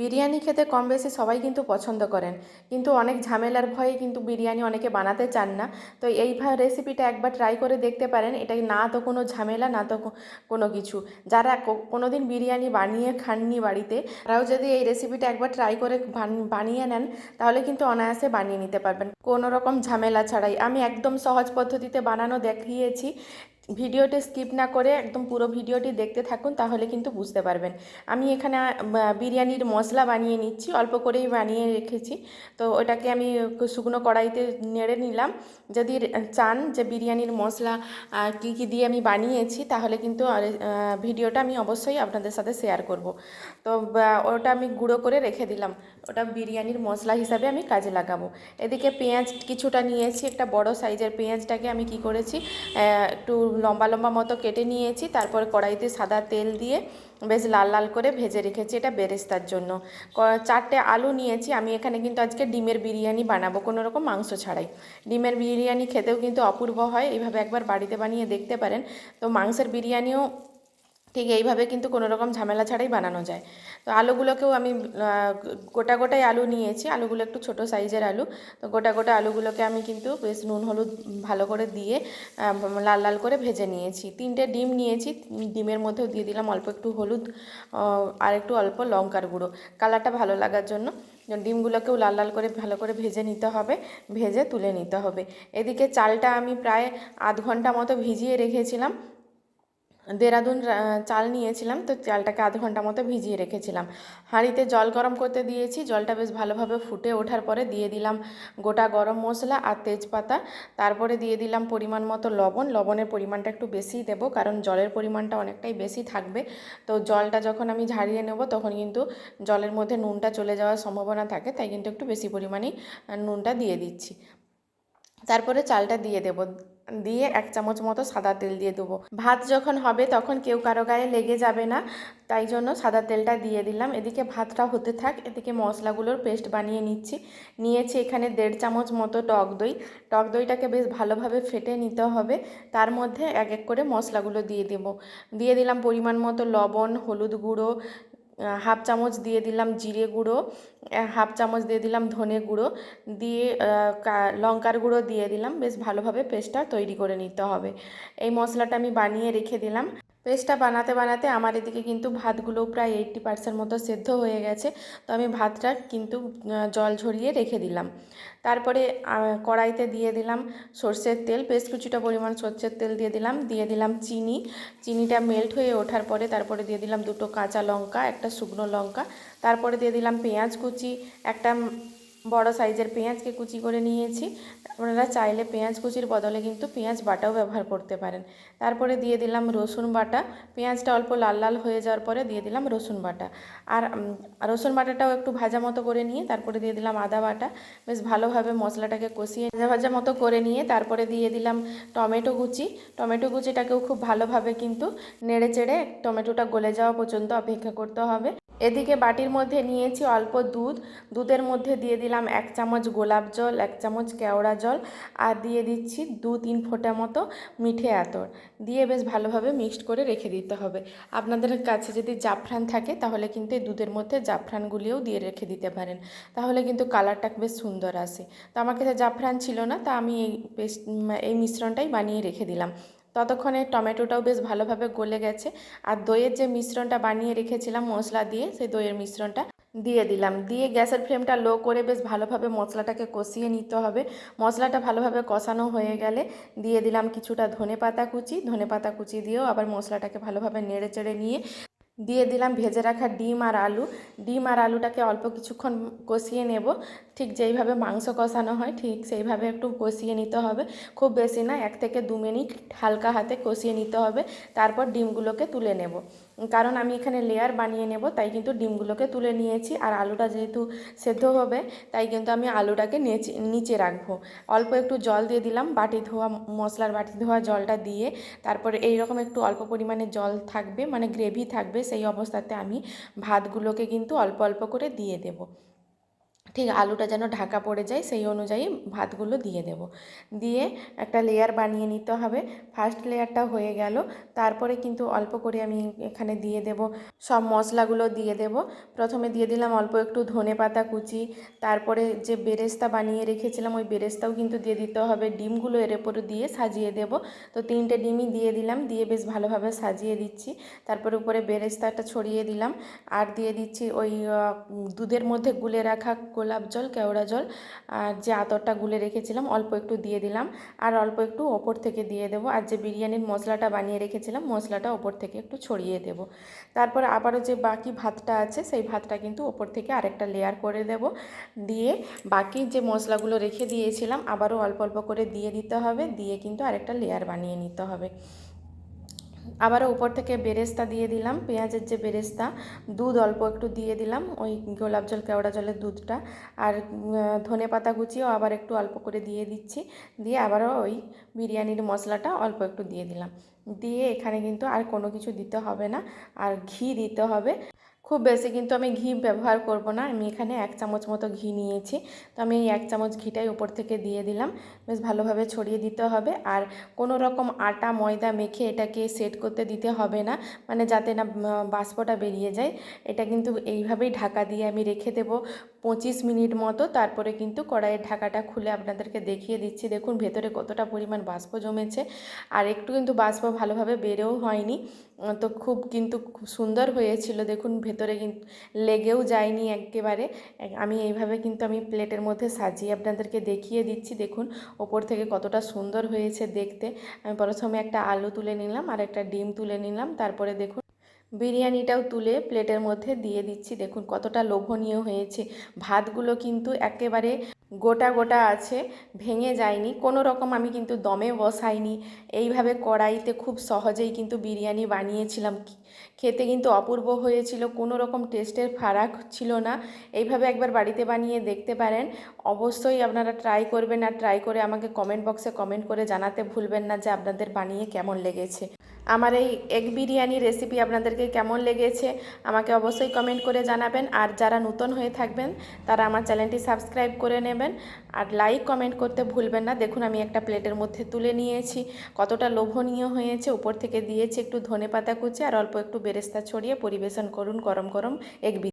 বিরিয়ানি খেতে কম বেশি সবাই কিন্তু পছন্দ করেন। কিন্তু অনেক ঝামেলার ভয়ে কিন্তু বিরিয়ানি অনেকে বানাতে চান না। তো এই রেসিপিটা একবার ট্রাই করে দেখতে পারেন। এটা না তো কোনো ঝামেলা, না তো কোনো কিছু। যারা কো- কোনোদিন বিরিয়ানি বানিয়ে খাননি বাড়িতে, তারাও যদি এই রেসিপিটা একবার ট্রাই করে বানিয়ে নেন, তাহলে কিন্তু অনায়াসে বানিয়ে নিতে পারবেন। কোনো রকম ঝামেলা ছাড়াই। আমি একদম সহজ পদ্ধতিতে বানানো দেখিয়েছি। ভিডিওটি স্কিপ না করে একদম পুরো ভিডিওটি দেখতে থাকুন, তাহলে কিন্তু বুঝতে পারবেন। আমি এখানে বিরিয়ানির মশলা বানিয়ে নিচ্ছি, অল্প করেই বানিয়ে রেখেছি। তো ওটাকে আমি শুকনো কড়াইতে নেড়ে নিলাম। যদি চান যে বিরিয়ানির মশলা কী কী দিয়ে আমি বানিয়েছি, তাহলে কিন্তু ভিডিওটা আমি অবশ্যই আপনাদের সাথে শেয়ার করব। তো ওটা আমি গুঁড়ো করে রেখে দিলাম। ওটা বিরিয়ানির মশলা হিসাবে আমি কাজে লাগাবো। এদিকে পেঁয়াজ কিছুটা নিয়েছি, একটা বড় সাইজের পেঁয়াজটাকে আমি কি করেছি একটু লম্বা লম্বা মতো কেটে নিয়েছি, তারপর কড়াইতে সাদা তেল দিয়ে বেশ লাল লাল করে ভেজে রেখেছি এটা বেরেস্তার জন্য। চারটে আলু নিয়েছি, আমি এখানে কিন্তু আজকে ডিমের বিরিয়ানি বানাবো, কোনো রকম মাংস ছাড়াই। ডিমের বিরিয়ানি খেতেও কিন্তু অপূর্ব হয়, এইভাবে একবার বাড়িতে বানিয়ে দেখতে পারেন। তো মাংসের বিরিয়ানিও ঠিক এইভাবে কিন্তু কোনো রকম ঝামেলা ছাড়াই বানানো যায়। তো আলুগুলোকেও আমি গোটা গোটাই আলু নিয়েছি। আলুগুলো একটু ছোট সাইজের আলু। তো গোটা গোটা আলুগুলোকে আমি কিন্তু বেশ নুন, হলুদ ভালো করে দিয়ে লাল লাল করে ভেজে নিয়েছি। তিনটে ডিম নিয়েছি। ডিমের মধ্যেও দিয়ে দিলাম অল্প একটু হলুদ আর একটু অল্প লঙ্কার গুঁড়ো। কালারটা ভালো লাগার জন্য ডিমগুলোকেও লাল লাল করে ভালো করে ভেজে নিতে হবে। ভেজে তুলে নিতে হবে। এদিকে চালটা আমি প্রায় আধ ঘণ্টা মতো ভিজিয়ে রেখেছিলাম। দেরাদুন চাল নিয়েছিলাম, তো চালটাকে আধ ঘণ্টা মতো ভিজিয়ে রেখেছিলাম। হাঁড়িতে জল গরম করতে দিয়েছি, জলটা বেশ ভালোভাবে ফুটে ওঠার পরে দিয়ে দিলাম গোটা গরম মশলা আর তেজপাতা। তারপরে দিয়ে দিলাম পরিমাণ মতো লবণ। লবণের পরিমাণটা একটু বেশিই দেবো, কারণ জলের পরিমাণটা অনেকটাই বেশি থাকবে। তো জলটা যখন আমি ঝারিয়ে নেব, তখন কিন্তু জলের মধ্যে নুনটা চলে যাওয়ার সম্ভাবনা থাকে, তাই কিন্তু একটু বেশি পরিমাণেই নুনটা দিয়ে দিচ্ছি। তারপরে চালটা দিয়ে দেব। দিয়ে এক চামচ মতো সাদা তেল দিয়ে দেবো। ভাত যখন হবে তখন কেউ কারও গায়ে লেগে যাবে না, তাই জন্য সাদা তেলটা দিয়ে দিলাম। এদিকে ভাতটা হতে থাক, এদিকে মশলাগুলোর পেস্ট বানিয়ে নিচ্ছি। নিয়েছি এখানে দেড় চামচ মতো টক দই। টক দইটাকে বেশ ভালোভাবে ফেটে নিতে হবে। তার মধ্যে এক এক করে মশলাগুলো দিয়ে দেব। দিয়ে দিলাম পরিমাণ মতো লবণ, হলুদ গুঁড়ো হাফ চামচ দিয়ে দিলাম জিরে গুঁড়ো হাফ চামচ দিয়ে দিলাম ধনে গুঁড়ো, দিয়ে লঙ্কার গুঁড়ো দিয়ে দিলাম। বেশ ভালোভাবে পেস্টটা তৈরি করে নিতে হবে। এই মশলাটা আমি বানিয়ে রেখে দিলাম। পেস্টটা বানাতে বানাতে আমার এদিকে কিন্তু ভাতগুলো প্রায় এইট্টি পার্সেন্ট মতো সেদ্ধ হয়ে গেছে। তো আমি ভাতটা কিন্তু জল ঝরিয়ে রেখে দিলাম। তারপরে কড়াইতে দিয়ে দিলাম সর্ষের তেল, বেশ কিছুটা পরিমাণ সর্ষের তেল দিয়ে দিলাম। দিয়ে দিলাম চিনি। চিনিটা মেল্ট হয়ে ওঠার পরে তারপরে দিয়ে দিলাম দুটো কাঁচা লঙ্কা, একটা শুকনো লঙ্কা। তারপরে দিয়ে দিলাম পেঁয়াজ কুচি, একটা বড় সাইজের পেঁয়াজকে কুচি করে নিয়েছি। আপনারা চাইলে পেঁয়াজ কুচির বদলে কিন্তু পেঁয়াজ বাটাও ব্যবহার করতে পারেন। তারপরে দিয়ে দিলাম রসুন বাটা। পেঁয়াজটা অল্প লাল লাল হয়ে যাওয়ার পরে দিয়ে দিলাম রসুন বাটা। আর রসুন বাটাটাও একটু ভাজা মতো করে নিয়ে তারপরে দিয়ে দিলাম আদা বাটা। বেশ ভালোভাবে মশলাটাকে কষিয়ে ভাজা ভাজা মতো করে নিয়ে তারপরে দিয়ে দিলাম টমেটো কুচি। টমেটো কুচিটাকেও খুব ভালোভাবে কিন্তু নেড়ে চেড়ে টমেটোটা গলে যাওয়া পর্যন্ত অপেক্ষা করতে হবে। এদিকে বাটির মধ্যে নিয়েছি অল্প দুধ। দুধের মধ্যে দিয়ে দিলাম এক চামচ গোলাপ জল, এক চামচ কেওড়া জল আর দিয়ে দিচ্ছি দু তিন ফোঁটা মতো মিঠে আতর। দিয়ে বেশ ভালোভাবে মিক্সড করে রেখে দিতে হবে। আপনাদের কাছে যদি জাফরান থাকে তাহলে কিন্তু এই দুধের মধ্যে জাফরানগুলিও দিয়ে রেখে দিতে পারেন। তাহলে কিন্তু কালারটা বেশ সুন্দর আসে। তো আমার কাছে জাফরান ছিল না, তা আমি এই পেস্ট এই মিশ্রণটাই বানিয়ে রেখে দিলাম। ততক্ষণে টমেটোটাও বেশ ভালোভাবে গলে গেছে। আর দইয়ের যে মিশ্রণটা বানিয়ে রেখেছিলাম মশলা দিয়ে, সেই দইয়ের মিশ্রণটা দিয়ে দিলাম। দিয়ে গ্যাসের ফ্লেমটা লো করে বেশ ভালোভাবে মশলাটাকে কষিয়ে নিতে হবে। মশলাটা ভালোভাবে কষানো হয়ে গেলে দিয়ে দিলাম কিছুটা ধনে পাতা কুচি। ধনে পাতা কুচি দিয়েও আবার মশলাটাকে ভালোভাবে নেড়ে চেড়ে নিয়ে দিয়ে দিলাম, ভেজে রাখা ডিম আর আলু। ডিম আর আলুটাকে অল্প কিছুক্ষণ কষিয়ে নেব। ঠিক যেইভাবে মাংস কষানো হয়, ঠিক সেইভাবে একটু কষিয়ে নিতে হবে। খুব বেশি না, এক থেকে দু মিনিট হালকা হাতে কষিয়ে নিতে হবে। তারপর ডিমগুলোকে তুলে নেব। কারণ আমি এখানে লেয়ার বানিয়ে নেব, তাই কিন্তু ডিমগুলোকে তুলে নিয়েছি। আর আলুটা যেহেতু সেদ্ধ হবে, তাই কিন্তু আমি আলুটাকে নিচে রাখব। অল্প একটু জল দিয়ে দিলাম, বাটি ধোয়া, মশলার বাটি ধোয়া জলটা দিয়ে। তারপরে এই রকম একটু অল্প পরিমাণে জল থাকবে মানে গ্রেভি থাকবে, সেই অবস্থাতে আমি ভাতগুলোকে কিন্তু অল্প অল্প করে দিয়ে দেব। ঠিক আলুটা যেন ঢাকা পড়ে যায়, সেই অনুযায়ী ভাতগুলো দিয়ে দেব। দিয়ে একটা লেয়ার বানিয়ে নিতে হবে। ফার্স্ট লেয়ারটা হয়ে গেল। তারপরে কিন্তু অল্প করে আমি এখানে দিয়ে দেব, সব মশলাগুলো দিয়ে দেব। প্রথমে দিয়ে দিলাম অল্প একটু ধনে পাতা কুচি। তারপরে যে বেরেস্তা বানিয়ে রেখেছিলাম, ওই বেরেস্তাও কিন্তু দিয়ে দিতে হবে। ডিমগুলো এর উপরে দিয়ে সাজিয়ে দেব। তো তিনটে ডিমই দিয়ে দিলাম, দিয়ে বেশ ভালোভাবে সাজিয়ে দিচ্ছি। তারপরে উপরে বেরেস্তাটা ছড়িয়ে দিলাম। আর দিয়ে দিচ্ছি ওই দুধের মধ্যে গুলে রাখা গোলাপ জল, কেওড়া জল, আর যে আতরটা গুলে রেখেছিলাম অল্প একটু দিয়ে দিলাম। আর অল্প একটু ওপর থেকে দিয়ে দেবো। আর যে বিরিয়ানির মশলাটা বানিয়ে রেখেছিলাম, মশলাটা ওপর থেকে একটু ছড়িয়ে দেব। তারপর আবারও যে বাকি ভাতটা আছে, সেই ভাতটা কিন্তু ওপর থেকে আরেকটা লেয়ার করে দেব। দিয়ে বাকি যে মশলাগুলো রেখে দিয়েছিলাম, আবারও অল্প অল্প করে দিয়ে দিতে হবে। দিয়ে কিন্তু আরেকটা লেয়ার বানিয়ে নিতে হবে। আবারও উপর থেকে বেরেস্তা দিয়ে দিলাম, পেঁয়াজের যে বেরেস্তা, দুধ অল্প একটু দিয়ে দিলাম, ওই গোলাপ জল, কেওড়া জলের দুধটা, আর ধনে পাতা কুচিও আবার একটু অল্প করে দিয়ে দিচ্ছি, দিয়ে আবারও ওই বিরিয়ানির মশলাটা অল্প একটু দিয়ে দিলাম, দিয়ে এখানে কিন্তু আর কোনো কিছু দিতে হবে না, আর ঘি দিতে হবে। খুব বেশি কিন্তু আমি ঘি ব্যবহার করব না। আমি এখানে এক চামচ মতো ঘি নিয়েছি। তো আমি এই এক চামচ ঘিটাই উপর থেকে দিয়ে দিলাম। বেশ ভালোভাবে ছড়িয়ে দিতে হবে। আর কোনো রকম আটা, ময়দা মেখে এটাকে সেট করতে দিতে হবে না। মানে যাতে না বাষ্পটা বেরিয়ে যায়। এটা কিন্তু এইভাবেই ঢাকা দিয়ে আমি রেখে দেবো পঁচিশ মিনিট মতো। তারপরে কিন্তু কড়াইয়ের ঢাকাটা খুলে আপনাদেরকে দেখিয়ে দিচ্ছি। দেখুন, ভেতরে কতটা পরিমাণ বাষ্প জমেছে। আর একটু কিন্তু বাষ্প ভালোভাবে বেরেও হয়নি। তো খুব কিন্তু খুব সুন্দর হয়েছিল। দেখুন, ভেতরে কিন্তু লেগেও যায়নি একেবারে। আমি এইভাবে কিন্তু আমি প্লেটের মধ্যে সাজিয়ে আপনাদেরকে দেখিয়ে দিচ্ছি। দেখুন, ওপর থেকে কতটা সুন্দর হয়েছে দেখতে। আমি প্রথমে একটা আলু তুলে নিলাম আর একটা ডিম তুলে নিলাম। তারপরে দেখুন বিরিয়ানিটাও তুলে প্লেটের মধ্যে দিয়ে দিচ্ছি। দেখুন কতটা লোভনীয় হয়েছে। ভাতগুলো কিন্তু একেবারে গোটা গোটা আছে, ভেঙে যায়নি। কোনো রকম আমি কিন্তু দমে বসাইনি। এইভাবে কড়াইতে খুব সহজেই কিন্তু বিরিয়ানি বানিয়েছিলাম। খেতে কিন্তু অপূর্ব হয়েছিল, কোনো রকম টেস্টের ফারাক ছিল না। এইভাবে একবার বাড়িতে বানিয়ে দেখতে পারেন। অবশ্যই আপনারা ট্রাই করবেন আর ট্রাই করে আমাকে কমেন্ট বক্সে কমেন্ট করে জানাতে ভুলবেন না যে আপনাদের বানিয়ে কেমন লেগেছে। আমার এই এগ বিরিয়ানি রেসিপি আপনাদেরকে কেমন লেগেছে আমাকে অবশ্যই কমেন্ট করে জানাবেন। আর যারা নতুন হয়ে থাকবেন, তারা আমার চ্যানেলটি সাবস্ক্রাইব করে নেবেন। আর লাইক কমেন্ট করতে ভুলবেন না। দেখুন, আমি একটা প্লেটের মধ্যে তুলে নিয়েছি। কতটা লোভনীয় হয়েছে। উপর থেকে দিয়েছি একটু ধনে পাতা কুচি আর অল্প একটু বেরেস্তা ছড়িয়ে পরিবেশন করুন। গরম গরম এগ